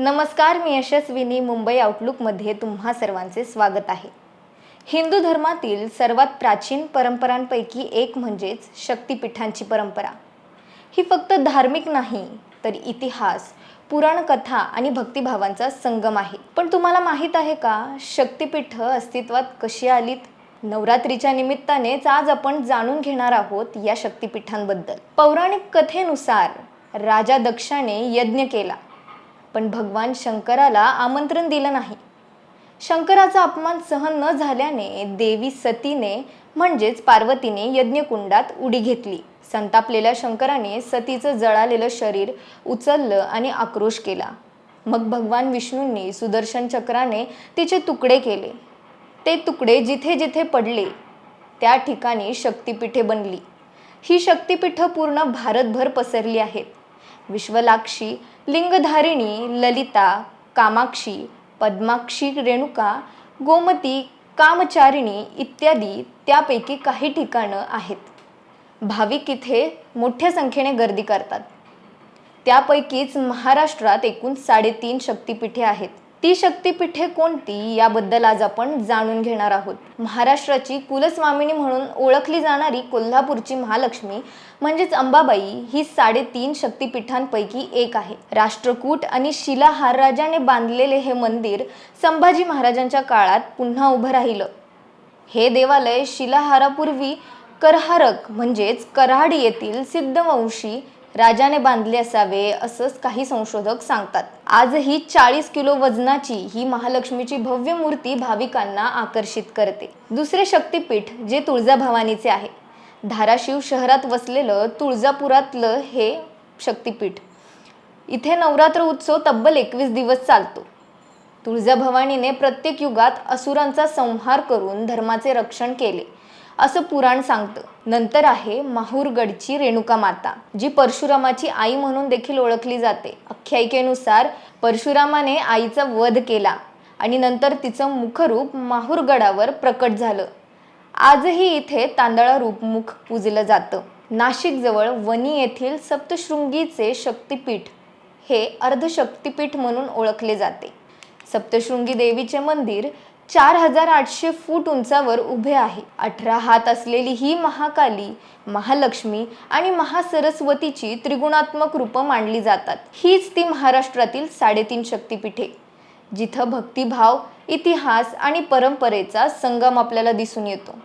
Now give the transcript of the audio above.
नमस्कार मी यशस्विनी. मुंबई आउटलुकमध्ये तुम्हा सर्वांचे स्वागत आहे. हिंदू धर्मातील सर्वात प्राचीन परंपरांपैकी एक म्हणजेच शक्तिपीठांची परंपरा. ही फक्त धार्मिक नाही तर इतिहास पुराणकथा आणि भक्तिभावांचा संगम आहे. पण तुम्हाला माहीत आहे का शक्तिपीठ अस्तित्वात कशी आलीत? नवरात्रीच्या निमित्तानेच आज आपण जाणून घेणार आहोत या शक्तिपीठांबद्दल. पौराणिक कथेनुसार राजा दक्षाने यज्ञ केला. पण भगवान शंकराला आमंत्रण दिलं नाही. शंकराचा अपमान सहन न झाल्याने देवी सतीने म्हणजेच पार्वतीने यज्ञकुंडात उडी घेतली. संतापलेल्या शंकराने सतीचं जळालेलं शरीर उचललं आणि आक्रोश केला. मग भगवान विष्णूंनी सुदर्शन चक्राने तिचे तुकडे केले. ते तुकडे जिथे जिथे पडले त्या ठिकाणी शक्तिपीठे बनली. ही शक्तिपीठं पूर्ण भारतभर पसरली आहेत. विश्वलाक्षी लिंगधारिणी ललिता कामाक्षी पद्माक्षी रेणुका गोमती कामचारिणी इत्यादी त्यापैकी काही ठिकाणं आहेत. भाविक इथे मोठ्या संख्येने गर्दी करतात. त्यापैकीच महाराष्ट्रात एकूण साडेतीन शक्तिपीठे आहेत. ती शक्तिपीठे कोणती याबद्दल आज आपण जाणून घेणार आहोत. महाराष्ट्राची कुलस्वामिनी म्हणून ओळखली जाणारी कोल्हापूरची महालक्ष्मी म्हणजेच अंबाबाई ही साडेतीन शक्तिपीठांपैकी एक आहे. राष्ट्रकूट आणि शिलाहार राजाने बांधलेले हे मंदिर संभाजी महाराजांच्या काळात पुन्हा उभं राहिलं. हे देवालय शिलाहारापूर्वी करहारक म्हणजेच कराड येथील सिद्धवंशी राजाने बांधले असावे असंच काही संशोधक सांगतात. आजही चाळीस किलो वजनाची ही महालक्ष्मीची भव्य मूर्ती भाविकांना आकर्षित करते. दुसरे शक्तिपीठ जे तुळजाभवानीचे आहे. धाराशिव शहरात वसलेलं तुळजापुरातलं हे शक्तिपीठ. इथे नवरात्र उत्सव तब्बल एकवीस दिवस चालतो. तुळजाभवानीने प्रत्येक युगात असुरांचा संहार करून धर्माचे रक्षण केले. असं पुराण सांगतं. नंतर आहे माहूरगडची रेणुका माता जी परशुरामाची आई म्हणून देखील ओळखली जाते. आख्यायिकेनुसार परशुरामाने आईचा वध केला आणि नंतर तिचं मुखरूप माहूरगडावर प्रकट झालं. आजही इथे तांदळा रूपमुख पूजलं जातं. नाशिकजवळ वनी येथील सप्तशृंगीचे शक्तिपीठ हे अर्धशक्तिपीठ म्हणून ओळखले जाते. सप्तशृंगी देवीचे मंदिर चार हजार आठशे फूट उंचावर उभे आहे. अठरा हात असलेली ही महाकाली महालक्ष्मी आणि महासरस्वतीची त्रिगुणात्मक रूपं मांडली जातात. हीच ती महाराष्ट्रातील साडेतीन शक्तिपीठे. जिथं भक्तिभाव इतिहास आणि परंपरेचा संगम आपल्याला दिसून येतो.